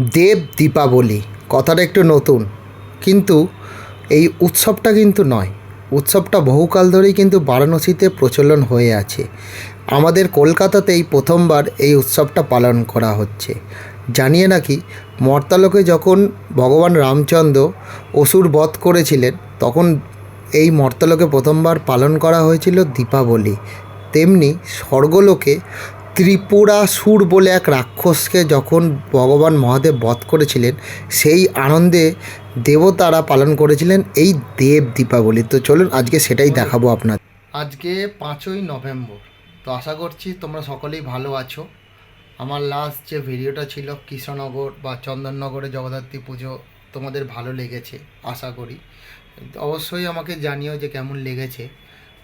দেব দীপাবলি, কথাটা একটু নতুন। কিন্তু এই উৎসবটা কিন্তু নয়। উৎসবটা বহুকাল ধরেই কিন্তু বারাণসীতে প্রচলন হয়ে আছে। আমাদের কলকাতাতেই প্রথমবার এই উৎসবটা পালন করা হচ্ছে। জানিয়ে নাকি মর্তালোকে যখন ভগবান রামচন্দ্র অসুর বধ করেছিলেন, তখন এই মর্তালোকে প্রথমবার পালন করা হয়েছিল দীপাবলি। তেমনি স্বর্গলোকে ত্রিপুরাসুর বলে এক রাক্ষসকে যখন ভগবান মহাদেব বধ করেছিলেন, সেই আনন্দে দেবতারা পালন করেছিলেন এই দেব দীপাবলি। তো চলুন আজকে সেটাই দেখাবো আপনার আজকে পাঁচই নভেম্বর, তো আশা করছি তোমরা সকলেই ভালো আছো। আমার লাস্ট যে ভিডিওটা ছিল কৃষ্ণনগর বা চন্দননগরে জগদ্ধাত্রী পুজো, তোমাদের ভালো লেগেছে, আশা করি। অবশ্যই আমাকে জানিও যে কেমন লেগেছে।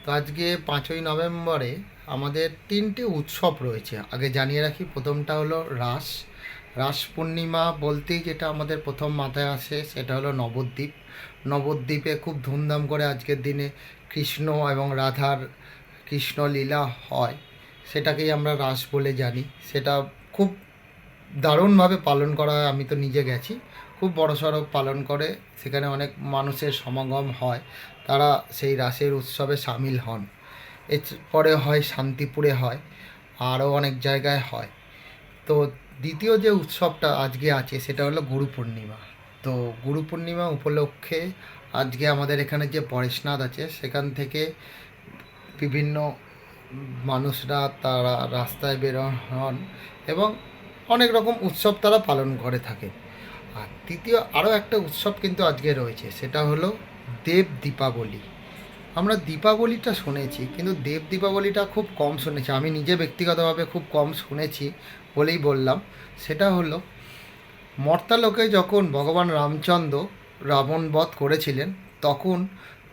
তো আজকে পাঁচই নভেম্বরে আমাদের তিনটে উৎসব রয়েছে। আগে জানিয়ে রাখি, প্রথমটা হলো রাস। রাস পূর্ণিমা বলতেই যেটা আমাদের প্রথম মাথায় আসে, সেটা হলো নবদ্বীপ। নবদ্বীপে খুব ধুমধাম করে আজকের দিনে কৃষ্ণ এবং রাধার কৃষ্ণলীলা হয়। সেটাকেই আমরা রাস বলে জানি। সেটা খুব দারুণভাবে পালন করা হয়, আমি তো নিজে গেছি। খুব বড়সড় পালন করে, সেখানে অনেক মানুষের সমাগম হয়, তারা সেই রাসের উৎসবে সামিল হন। এরপরে হয় শান্তিপুরে হয়, আরও অনেক জায়গায় হয়। তো দ্বিতীয় যে উৎসবটা আজকে আছে, সেটা হলো গুরু পূর্ণিমা। তো গুরু পূর্ণিমা উপলক্ষে আজকে আমাদের এখানে যে পরেশনাথ আছে, সেখান থেকে বিভিন্ন মানুষরা তারা রাস্তায় বেরোন হন এবং অনেক রকম উৎসব তারা পালন করে থাকে আর তৃতীয় আরও একটা উৎসব কিন্তু আজকে রয়েছে, সেটা হলো দেব দীপাবলি। আমরা দীপাবলিটা শুনেছি, কিন্তু দেব দীপাবলিটা খুব কম শুনেছি। আমি নিজে ব্যক্তিগতভাবে খুব কম শুনেছি বলেই বললাম। সেটা হলো, মর্তালোকে যখন ভগবান রামচন্দ্র রাবণ বধ করেছিলেন, তখন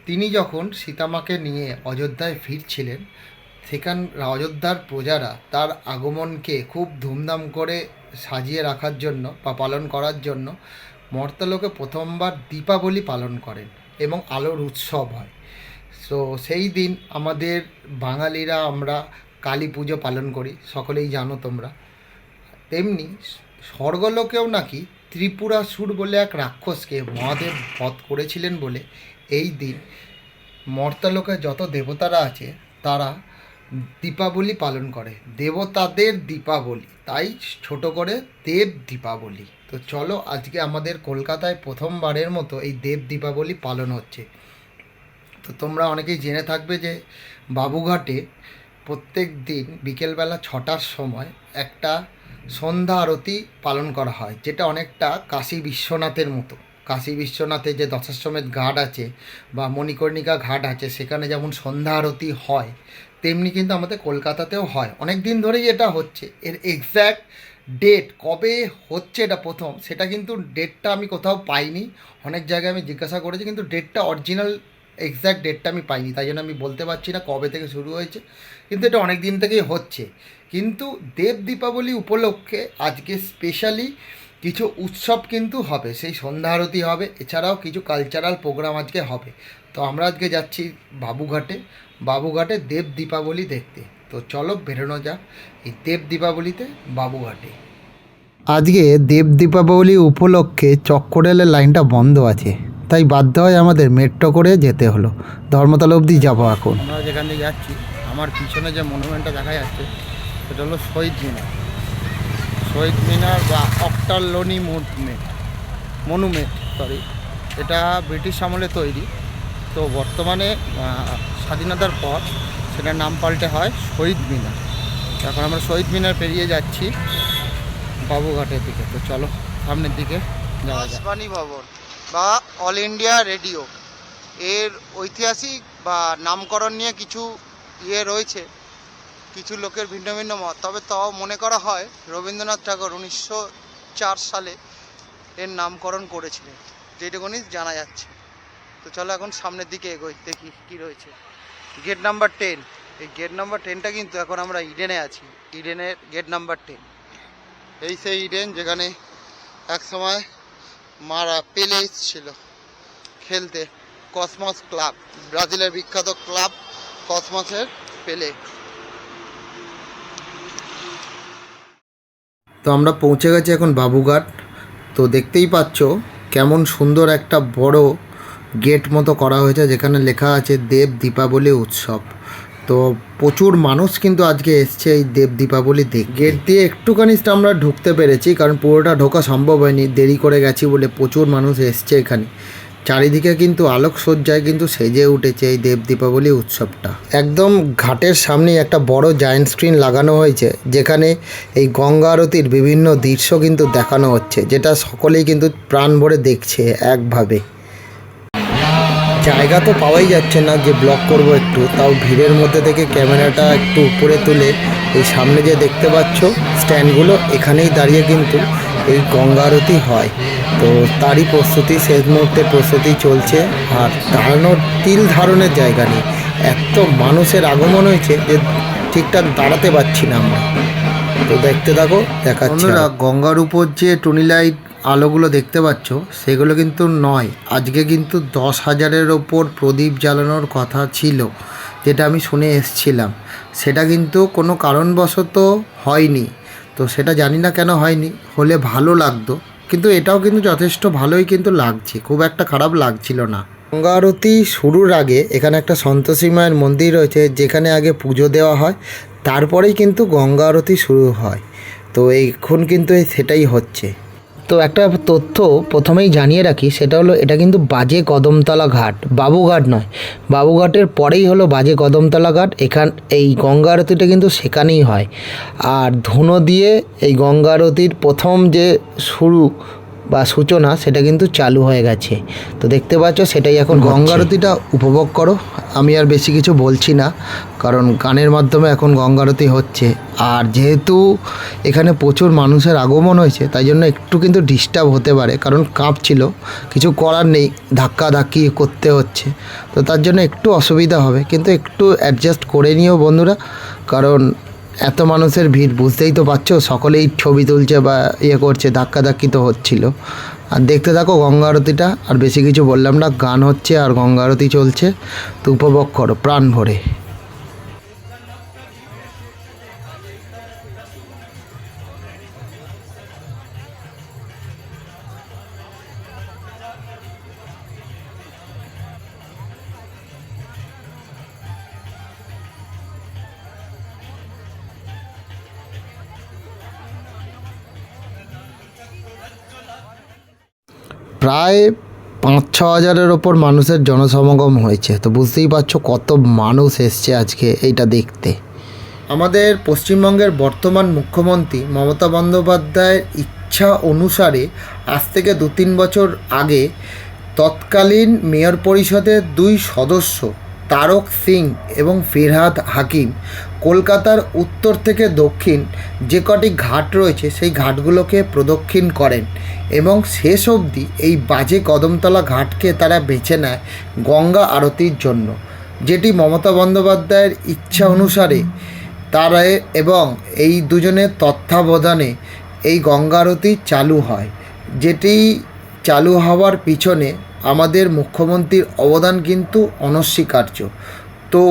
তিনি যখন সীতামাকে নিয়ে অযোধ্যায় ফিরছিলেন, সেখান অযোধ্যার প্রজারা তার আগমনকে খুব ধুমধাম করে সাজিয়ে রাখার জন্য বা পালন করার জন্য মর্তালোকে প্রথমবার দীপাবলি পালন করেন এবং আলোর উৎসব হয়। সো সেই দিন আমাদের বাঙালিরা আমরা কালী পুজো পালন করি, সকলেই জানো তোমরা। তেমনি স্বর্গলোকেও নাকি ত্রিপুরাসুর বলে এক রাক্ষসকে মহাদেব বধ করেছিলেন বলে এই দিন মর্তালোকে যত দেবতারা আছে তারা দীপাবলি পালন করে। দেবতাদের দীপাবলি, তাই ছোট করে দেব দীপাবলি। তো চলো, আজকে আমাদের কলকাতায় প্রথমবারের মতো এই দেব দীপাবলি পালন হচ্ছে। তো তোমরা অনেকেই জেনে থাকবে যে বাবুঘাটে প্রত্যেক দিন বিকেলবেলা ছটার সময় একটা সন্ধ্যা আরতি পালন করা হয়, যেটা অনেকটা কাশী বিশ্বনাথের মতো। কাশী বিশ্বনাথে যে দশাশ্বমেধ ঘাট আছে বা মণিকর্ণিকা ঘাট আছে, সেখানে যেমন সন্ধ্যা আরতি হয় তেমনি কিন্তু আমাদের কলকাতাতেও হয়। অনেক দিন ধরেই এটা হচ্ছে। এর এক্স্যাক্ট ডেট কবে হচ্ছে এটা প্রথম, সেটা কিন্তু ডেটটা আমি কোথাও পাইনি। অনেক জায়গায় আমি জিজ্ঞাসা করেছি, কিন্তু ডেটটা অরিজিনাল এক্স্যাক্ট ডেটটা আমি পাইনি। তাই জন্য আমি বলতে পারছি না কবে থেকে শুরু হয়েছে। কিন্তু এটা অনেক দিন থেকেই হচ্ছে। কিন্তু দেব দীপাবলি উপলক্ষে আজকে স্পেশালি কিছু উৎসব কিন্তু হবে সেই সন্ধ্যা আরতি হবে এছাড়াও কিছু কালচারাল প্রোগ্রাম আজকে হবে। তো আমরা আজকে যাচ্ছি বাবুঘাটে বাবুঘাটে দেব দীপাবলি দেখতে। তো চলো বেরোনো যাক এই দেব দীপাবলিতে বাবুঘাটে। আজকে দেব দীপাবলি উপলক্ষে চক্করেলের লাইনটা বন্ধ আছে তাই বাধ্য হয় আমাদের মেট্রো করে যেতে হলো। ধর্মতলা অবধি যাব এখন। আমরা যেখান থেকে যাচ্ছি আমার পিছনে যে মনুমেন্টটা দেখা যাচ্ছে সেটা হলো শহীদ মিনার। শহীদ মিনার বা অক্টালোনি মুভমেন্ট মনুমেন্ট সরি এটা ব্রিটিশ আমলে তৈরি। তো বর্তমানে স্বাধীনতার পর সেটার নাম পাল্টে হয় শহীদ মিনার। এখন আমরা শহীদ মিনার পেরিয়ে যাচ্ছি বাবুঘাটের দিকে। তো চলো, সামনের দিকে যাওয়া আকাশবাণী ভবন বা অল ইন্ডিয়া রেডিও। এর ঐতিহাসিক বা নামকরণ নিয়ে কিছু ইয়ে রয়েছে। কিছু লোকের ভিন্ন ভিন্ন মত। তবে তাও মনে করা হয় রবীন্দ্রনাথ ঠাকুর উনিশশো চার সালে এর নামকরণ করেছিলেন। যেটুকুনি জানা যাচ্ছে। তো চলো এখন সামনের দিকে এগোই, দেখি কি রয়েছে। গেট নাম্বার টেন এই গেট নাম্বার টেনটা কিন্তু এখন আমরা ইডেনে আছি। ইডেনের গেট নাম্বার টেন এই সেই ইডেন যেখানে এক সময় মারা পেলে ছিল। খেলতে কসমস ক্লাব ব্রাজিলের বিখ্যাত ক্লাব কসমসের পেলে তো আমরা পৌঁছে গেছি এখন বাবুঘাট। তো দেখতেই পাচ্ছ কেমন সুন্দর একটা বড় গেট মতো করা হয়েছে, যেখানে লেখা আছে দেব দীপাবলি উৎসব। তো প্রচুর মানুষ কিন্তু আজকে এসছে এই দেব দীপাবলি দেখ গেট দিয়ে একটুখানি আমরা ঢুকতে পেরেছি, কারণ পুরোটা ঢোকা সম্ভব হয়নি। দেরি করে গেছি বলে প্রচুর মানুষ এসছে এখানে। চারিদিকে কিন্তু আলোকসজ্জায় কিন্তু সেজে উঠেছে এই দেব দীপাবলি উৎসবটা। একদম ঘাটের সামনেই একটা বড় জায়েন্ট স্ক্রিন লাগানো হয়েছে, যেখানে এই গঙ্গা আরতির বিভিন্ন দৃশ্য কিন্তু দেখানো হচ্ছে, যেটা সকলেই কিন্তু প্রাণ ভরে দেখছে একভাবে। জায়গা তো পাওয়াই যাচ্ছে না যে ব্লক করব একটু, তাও ভিড়ের মধ্যে থেকে ক্যামেরাটা একটু উপরে তুলে এই সামনে যে দেখতে পাচ্ছ স্ট্যান্ডগুলো এখানেই দাঁড়িয়ে কিন্তু এই গঙ্গা আরতি হয়। তো তারই প্রস্তুতি শেষ মুহূর্তে প্রস্তুতি চলছে। আর দাঁড়ানোর তিল ধারণের জায়গা নেই। এত মানুষের আগমন হয়েছে যে ঠিকঠাক দাঁড়াতে পারছি না আমরা। তো দেখতে থাকো দেখাচ্ছি গঙ্গার উপর যে টুনি লাইট আলোগুলো দেখতে পাচ্ছ সেগুলো কিন্তু নয়। আজকে কিন্তু দশ হাজারের ওপর প্রদীপ জ্বালানোর কথা ছিল যেটা আমি শুনে এসছিলাম। সেটা কিন্তু কোনো কারণবশত হয়নি। তো সেটা জানি না কেন হয়নি, হলে ভালো লাগতো। কিন্তু এটাও কিন্তু যথেষ্ট ভালোই কিন্তু লাগছে, খুব একটা খারাপ লাগছিল না। গঙ্গা আরতি শুরুর আগে এখানে একটা সন্তোষী মায়ের মন্দির রয়েছে, যেখানে আগে পুজো দেওয়া হয়, তারপরেই কিন্তু গঙ্গা আরতি শুরু হয়। তো এখন কিন্তু সেটাই হচ্ছে। তো একটা তথ্য প্রথমেই জানিয়ে রাখি, সেটা হলো এটা কিন্তু বাজে কদমতলা ঘাট বাবুঘাট নয়। বাবুঘাটের পরেই হলো বাজে কদমতলা ঘাট, এখান, এই গঙ্গা আরতিটা কিন্তু সেখানেই হয়। আর ধুনো দিয়ে এই গঙ্গা আরতির প্রথম যে শুরু বা সূচনা সেটা কিন্তু চালু হয়ে গেছে। তো দেখতে পাচ্ছ সেটাই এখন গঙ্গা আরতিটা উপভোগ করো। আমি আর বেশি কিছু বলছি না কারণ গানের মাধ্যমে এখন গঙ্গা আরতি হচ্ছে। আর যেহেতু এখানে প্রচুর মানুষের আগমন হয়েছে তাই জন্য একটু কিন্তু ডিস্টার্ব হতে পারে কারণ কাঁপছিল। কিছু করার নেই ধাক্কা ধাক্কি করতে হচ্ছে। তো তার জন্য একটু অসুবিধা হবে কিন্তু একটু অ্যাডজাস্ট করে নিও বন্ধুরা কারণ এত মানুষের ভিড়, বুঝতেই তো পারছ, সকলেই ছবি তুলছে বা ইয়ে করছে ধাক্কা ধাক্কি তো হচ্ছিল। আর দেখতে থাকো গঙ্গা আরতিটা, আর বেশি কিছু বললাম না, গান হচ্ছে আর গঙ্গা আরতি চলছে তো উপভোগ করো প্রাণ ভরে। প্রায় পাঁচ, ছ হাজারের ওপর মানুষের জনসমাগম হয়েছে। তো বুঝতেই পারছ কত মানুষ এসছে আজকে এইটা দেখতে। আমাদের পশ্চিমবঙ্গের বর্তমান মুখ্যমন্ত্রী মমতা বন্দ্যোপাধ্যায়ের ইচ্ছা অনুসারে আজ থেকে দু তিন বছর আগে তৎকালীন মেয়র পরিষদের দুই সদস্য, তারক সিং এবং ফিরহাদ হাকিম কলকাতার উত্তর থেকে দক্ষিণ যে কটি ঘাট রয়েছে, সেই ঘাটগুলোকে প্রদক্ষিণ করেন এবং শেষ অবধি এই বাজে কদমতলা ঘাটকে তারা বেছে নেয় গঙ্গা আরতির জন্য, যেটি মমতা বন্দ্যোপাধ্যায়ের ইচ্ছা অনুসারে তারা এবং এই দুজনের তত্ত্বাবধানে এই গঙ্গা আরতি চালু হয়। যেটি চালু হওয়ার পিছনে আমাদের মুখ্যমন্ত্রীর অবদান কিন্তু অনস্বীকার্য। তো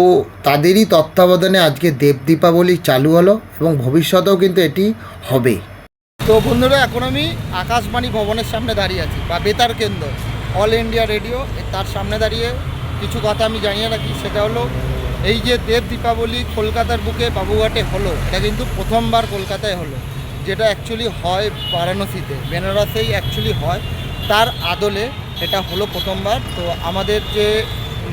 তাদেরই তত্ত্বাবধানে আজকে দেব দীপাবলি চালু হলো এবং ভবিষ্যতেও কিন্তু এটি হবে। তো বন্ধুরা, এখন আমি আকাশবাণী ভবনের সামনে দাঁড়িয়ে আছি, বা বেতার কেন্দ্র, অল ইন্ডিয়া রেডিও তার সামনে দাঁড়িয়ে কিছু কথা আমি জানিয়ে রাখি, সেটা হলো এই যে দেব দীপাবলি কলকাতার বুকে বাবুঘাটে হলো, এটা কিন্তু প্রথমবার কলকাতায় হলো, যেটা অ্যাকচুয়ালি হয় বারাণসীতে, বেনারসেই অ্যাকচুয়ালি হয়, তার আদলে এটা হলো প্রথমবার। তো আমাদের যে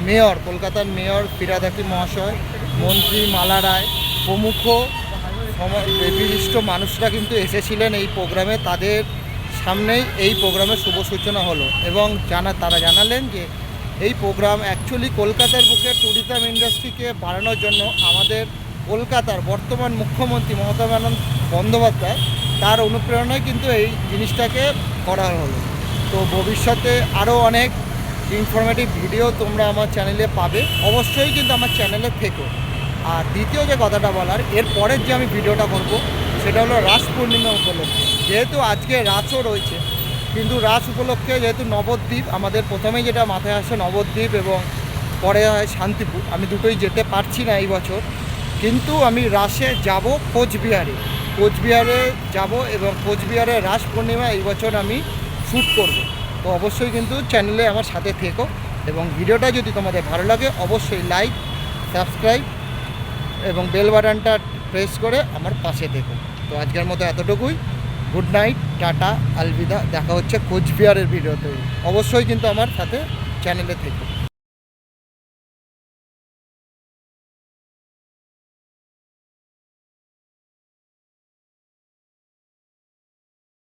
মেয়র, কলকাতার মেয়র ফিরাদ হাকিম মহাশয়, মন্ত্রী মালা রায়, প্রমুখ বিশিষ্ট মানুষরা কিন্তু এসেছিলেন এই প্রোগ্রামে। তাদের সামনেই এই প্রোগ্রামের শুভ সূচনা হলো এবং জানা তারা জানালেন যে এই প্রোগ্রাম অ্যাকচুয়ালি কলকাতার বুকে ট্যুরিজম ইন্ডাস্ট্রিকে বাড়ানোর জন্য আমাদের কলকাতার বর্তমান মুখ্যমন্ত্রী মমতা বন্দ্যোপাধ্যায় তার অনুপ্রেরণায় কিন্তু এই জিনিসটাকে করা হলো। তো ভবিষ্যতে আরও অনেক ইনফরমেটিভ ভিডিও তোমরা আমার চ্যানেলে পাবে। অবশ্যই কিন্তু আমার চ্যানেলে থেকো। আর দ্বিতীয় যে কথাটা বলার, এর পরের যে আমি ভিডিওটা করব, সেটা হলো রাস পূর্ণিমা উপলক্ষে। যেহেতু আজকে রাসও রয়েছে, কিন্তু রাস উপলক্ষে যেহেতু নবদ্বীপ, আমাদের প্রথমেই যেটা মাথায় আসে নবদ্বীপ এবং পরে হয় শান্তিপুর। আমি দুটোই যেতে পারছি না এই বছর। কিন্তু আমি রাসে যাব কোচবিহারে। কোচবিহারে যাব এবং কোচবিহারে রাস পূর্ণিমা এই বছর আমি শ্যুট করব। তো অবশ্যই কিন্তু চ্যানেলে আমার সাথে থেকো এবং ভিডিওটা যদি তোমাদের ভালো লাগে, অবশ্যই লাইক সাবস্ক্রাইব এবং বেল বাটনটা প্রেস করে আমার পাশে দেখো তো আজকের মতো এতটুকুই। গুড নাইট টাটা, আলবিদা। দেখা হচ্ছে কোচবিহারের ভিডিওতে। অবশ্যই কিন্তু আমার সাথে চ্যানেলে থেকো।